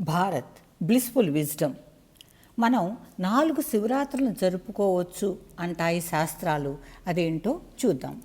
Bharat blissful wisdom మనం నాలుగు శివరాత్రులను జరుపుకోవచ్చు అంటాయి శాస్త్రాలు. అదేంటో చూద్దాం.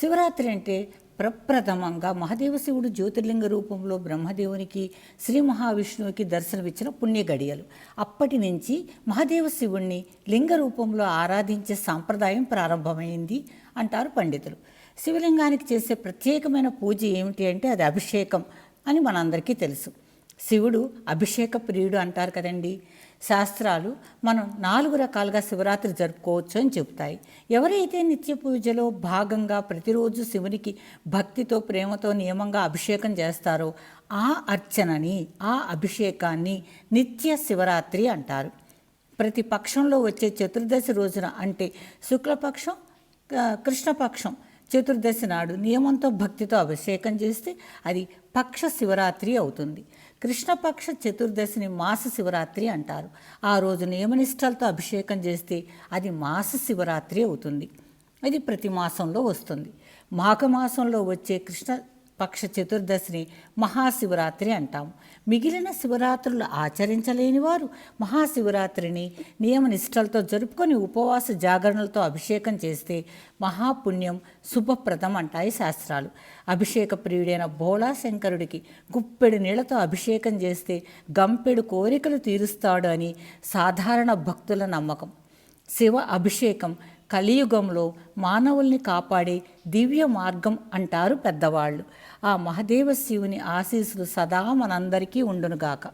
శివరాత్రి అంటే ప్రప్రథమంగా మహాదేవ శివుడు జ్యోతిర్లింగ రూపంలో బ్రహ్మదేవునికి శ్రీ మహావిష్ణువుకి దర్శనమిచ్చిన పుణ్య గడియలు. అప్పటి నుంచి మహాదేవ శివుణ్ణి లింగ రూపంలో ఆరాధించే సాంప్రదాయం ప్రారంభమైంది అంటారు పండితులు. శివలింగానికి చేసే ప్రత్యేకమైన పూజ ఏమిటి అంటే అది అభిషేకం అని మనందరికీ తెలుసు. శివుడు అభిషేక ప్రియుడు అంటారు కదండి. శాస్త్రాలు మనం నాలుగు రకాలుగా శివరాత్రి జరుపుకోవచ్చు అని చెబుతాయి. ఎవరైతే నిత్య పూజలో భాగంగా ప్రతిరోజు శివునికి భక్తితో ప్రేమతో నియమంగా అభిషేకం చేస్తారో ఆ అర్చనని ఆ అభిషేకాన్ని నిత్య శివరాత్రి అంటారు. ప్రతి పక్షంలో వచ్చే చతుర్దశి రోజున అంటే శుక్లపక్షం కృష్ణపక్షం చతుర్దశి నాడు నియమంతో భక్తితో అభిషేకం చేస్తే అది పక్ష శివరాత్రి అవుతుంది. కృష్ణపక్ష చతుర్దశిని మాస శివరాత్రి అంటారు. ఆ రోజు నియమనిష్టలతో అభిషేకం చేస్తే అది మాస శివరాత్రి అవుతుంది. ఇది ప్రతి మాసంలో వస్తుంది. మాఘమాసంలో వచ్చే కృష్ణ పక్ష చతుర్దశిని మహాశివరాత్రి అంటాం. మిగిలిన శివరాత్రులు ఆచరించలేని వారు మహాశివరాత్రిని నియమనిష్టలతో జరుపుకొని ఉపవాస జాగరణలతో అభిషేకం చేస్తే మహాపుణ్యం శుభప్రదం అంటాయి శాస్త్రాలు. అభిషేక ప్రియుడైన భోళా శంకరుడికి గుప్పెడు నీళ్ళతో అభిషేకం చేస్తే గంపెడు కోరికలు తీరుస్తాడు అని సాధారణ భక్తుల నమ్మకం. శివ అభిషేకం కలియుగంలో మానవుల్ని కాపాడే దివ్య మార్గం అంటారు పెద్దవాళ్ళు. ఆ మహదేవ శివుని ఆశీస్సులు సదా మనందరికీ ఉండునుగాక.